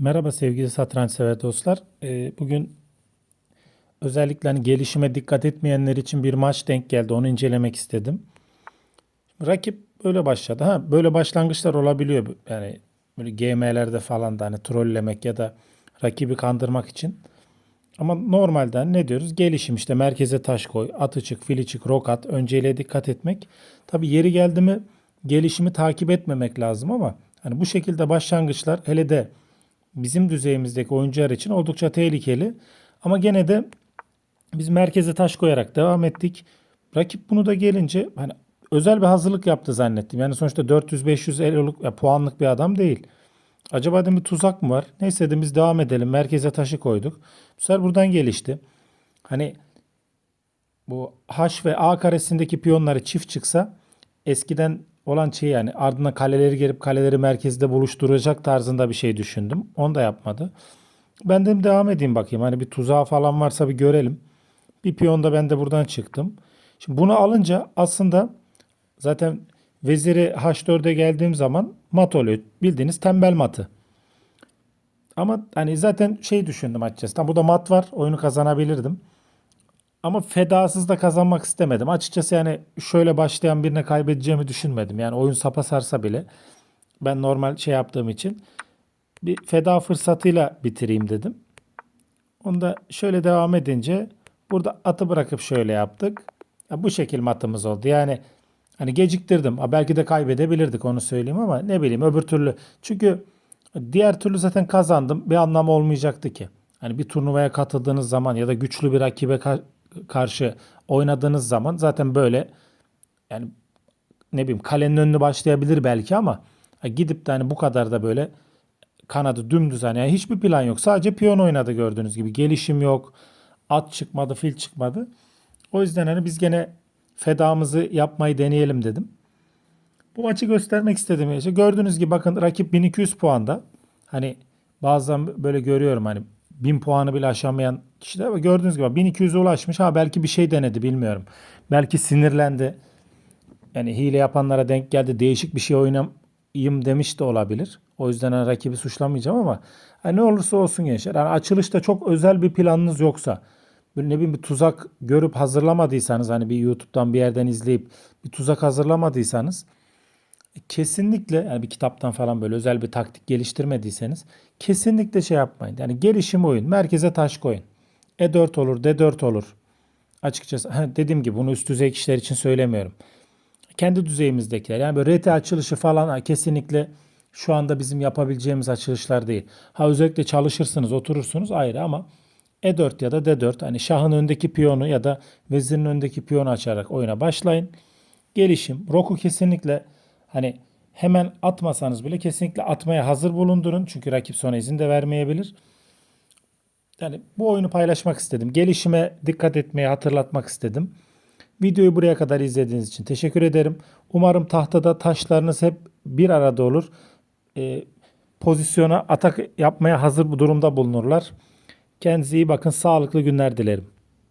Merhaba sevgili satranç sever dostlar. Ee, bugün özellikle hani gelişime dikkat etmeyenler için bir maç denk geldi. Onu incelemek istedim. Rakip böyle başladı. Ha böyle başlangıçlar olabiliyor. Yani böyle GM'lerde falan da hani trollemek ya da rakibi kandırmak için. Ama normalde hani ne diyoruz? Gelişim işte merkeze taş koy, atı çık, fili çık, rok at. Önceliğe dikkat etmek. Tabi yeri geldi mi gelişimi takip etmemek lazım ama hani bu şekilde başlangıçlar hele de bizim düzeyimizdeki oyuncular için oldukça tehlikeli. Ama gene de biz merkeze taş koyarak devam ettik. Rakip bunu da gelince hani özel bir hazırlık yaptı zannettim. Yani sonuçta 400-500 eloluk ya puanlık bir adam değil. Acaba dedim bir tuzak mı var? Neyse dedim biz devam edelim. Merkeze taşı koyduk. Bu sefer buradan gelişti. Hani bu H ve A karesindeki piyonları çift çıksa eskiden olan şey yani ardından kaleleri gelip kaleleri merkezde buluşturacak tarzında bir şey düşündüm. Onu da yapmadı. Ben dedim devam edeyim bakayım. Hani bir tuzağı falan varsa bir görelim. Bir piyon da ben de buradan çıktım. Şimdi bunu alınca aslında zaten veziri H4'e geldiğim zaman mat oluyor. Bildiğiniz tembel matı. Ama hani zaten şey düşündüm açıkçası. Tam burada mat var. Oyunu kazanabilirdim. Ama fedasız da kazanmak istemedim. Açıkçası yani şöyle başlayan birine kaybedeceğimi düşünmedim. Yani oyun sapa sarsa bile ben normal şey yaptığım için bir feda fırsatıyla bitireyim dedim. Onu da şöyle devam edince burada atı bırakıp şöyle yaptık. Ya bu şekil matımız oldu. Yani hani geciktirdim. Ha belki de kaybedebilirdik onu söyleyeyim ama ne bileyim öbür türlü. Çünkü diğer türlü zaten kazandım. Bir anlamı olmayacaktı ki. Hani bir turnuvaya katıldığınız zaman ya da güçlü bir rakibe karşı oynadığınız zaman zaten böyle yani ne bileyim kalenin önünü başlayabilir belki ama gidip de hani bu kadar da böyle kanadı dümdüz hani yani hiçbir plan yok. Sadece piyon oynadı gördüğünüz gibi. Gelişim yok. At çıkmadı, fil çıkmadı. O yüzden hani biz gene fedamızı yapmayı deneyelim dedim. Bu maçı göstermek istedim. İşte gördüğünüz gibi bakın rakip 1200 puanda. Hani bazen böyle görüyorum hani 1000 puanı bile aşamayan kişiler gördüğünüz gibi 1200'e ulaşmış. Ha belki bir şey denedi bilmiyorum. Belki sinirlendi. Yani hile yapanlara denk geldi. Değişik bir şey oynayayım demiş de olabilir. O yüzden hani rakibi suçlamayacağım ama hani ne olursa olsun gençler. Hani açılışta çok özel bir planınız yoksa böyle ne bileyim bir tuzak görüp hazırlamadıysanız hani bir YouTube'dan bir yerden izleyip bir tuzak hazırlamadıysanız kesinlikle yani bir kitaptan falan böyle özel bir taktik geliştirmediyseniz kesinlikle şey yapmayın. Yani gelişim oyun. Merkeze taş koyun. E4 olur, D4 olur. Açıkçası dediğim gibi bunu üst düzey kişiler için söylemiyorum. Kendi düzeyimizdekiler. Yani böyle RT açılışı falan kesinlikle şu anda bizim yapabileceğimiz açılışlar değil. Ha özellikle çalışırsınız, oturursunuz ayrı ama E4 ya da D4 hani şahın öndeki piyonu ya da vezirin öndeki piyonu açarak oyuna başlayın. Gelişim. Roku kesinlikle hani hemen atmasanız bile kesinlikle atmaya hazır bulundurun. Çünkü rakip sonra izin de vermeyebilir. Yani bu oyunu paylaşmak istedim. Gelişime dikkat etmeyi hatırlatmak istedim. Videoyu buraya kadar izlediğiniz için teşekkür ederim. Umarım tahtada taşlarınız hep bir arada olur. Ee, pozisyona atak yapmaya hazır bu durumda bulunurlar. Kendinize iyi bakın. Sağlıklı günler dilerim.